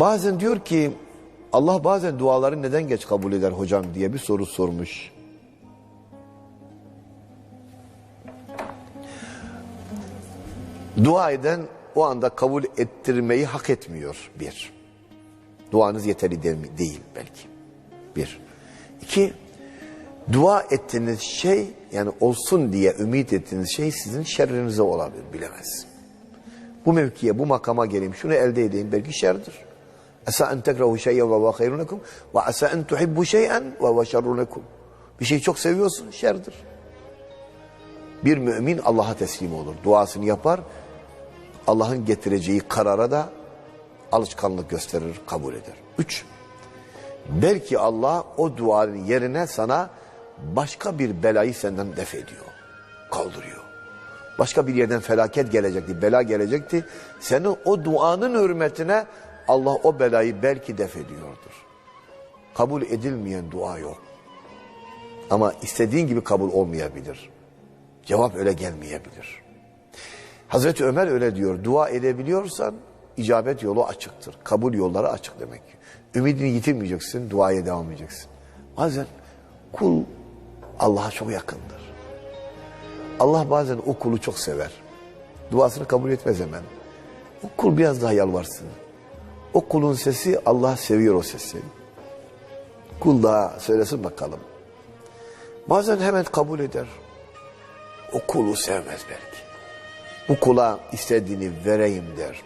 Bazen diyor ki Allah bazen duaları neden geç kabul eder hocam diye bir soru sormuş. Dua eden o anda kabul ettirmeyi hak etmiyor bir. Duanız yeterli de- değil belki. Bir. İki, dua ettiğiniz şey yani olsun diye ümit ettiğiniz şey sizin şerrinize olabilir bilemez. Bu mevkiye, bu makama geleyim, şunu elde edeyim belki şerdir. Asa en tekrahu şey'en ve huve hayrun lekum ve asa en tuhibbu şey'en ve huve şerrun. Bir şeyi çok seviyorsun, şerdir. Bir mümin Allah'a teslim olur. Duasını yapar. Allah'ın getireceği karara da alışkanlık gösterir, kabul eder. Üç, belki Allah o duanın yerine sana başka bir belayı senden def ediyor, kaldırıyor. Başka bir yerden felaket gelecekti, bela gelecekti. Senin o duanın hürmetine Allah o belayı belki def ediyordur. Kabul edilmeyen dua yok. Ama istediğin gibi kabul olmayabilir. Cevap öyle gelmeyebilir. Hazreti Ömer öyle diyor. Dua edebiliyorsan icabet yolu açıktır. Kabul yolları açık demek. Ümidini yitirmeyeceksin, duaya devam edeceksin. Bazen kul Allah'a çok yakındır. Allah bazen o kulu çok sever. Duasını kabul etmez hemen. O kul biraz daha yalvarsın. O kulun sesi Allah seviyor o sesi. Kul daha söylesin bakalım. Bazen hemen kabul eder. O kulu sevmez belki. Bu kula istediğini vereyim der.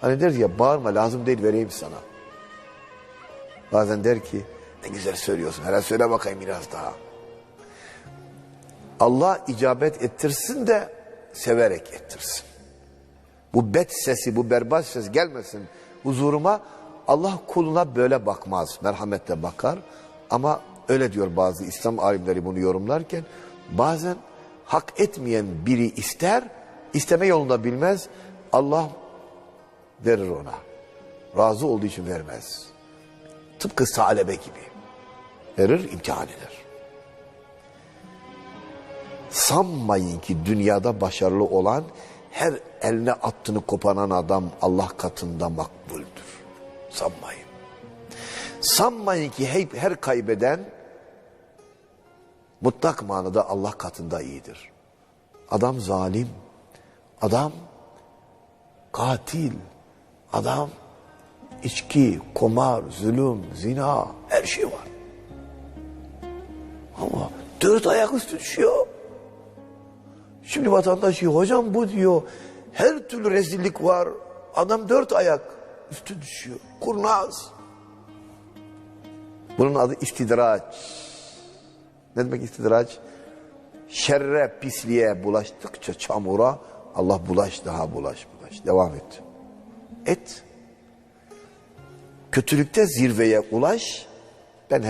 Hani der ya bağırma lazım değil vereyim sana. Bazen der ki ne güzel söylüyorsun. Hele söyle bakayım biraz daha. Allah icabet ettirsin de severek ettirsin. Bu bet sesi, bu berbat ses gelmesin huzuruma. Allah kuluna böyle bakmaz, merhametle bakar. Ama öyle diyor bazı İslam alimleri bunu yorumlarken. Bazen hak etmeyen biri ister, isteme yolunda bilmez. Allah verir ona. Razı olduğu için vermez. Tıpkı salebe gibi. Verir, imtihan eder. Sanmayın ki dünyada başarılı olan her eline attığını koparan adam Allah katında makbuldür. Sanmayın. Sanmayın ki hep her kaybeden mutlak manada Allah katında iyidir. Adam zalim, adam katil, adam içki, kumar, zulüm, zina her şey var. Ama dört ayak üstü düşüyor. Şimdi vatandaş diyor hocam bu diyor her türlü rezillik var. Adam dört ayak üstü düşüyor. Kurnaz. Bunun adı istidraç. Ne demek istidraç? Şerre, pisliğe bulaştıkça çamura Allah bulaş daha bulaş bulaş. Devam et. Et. Kötülükte zirveye ulaş. Ben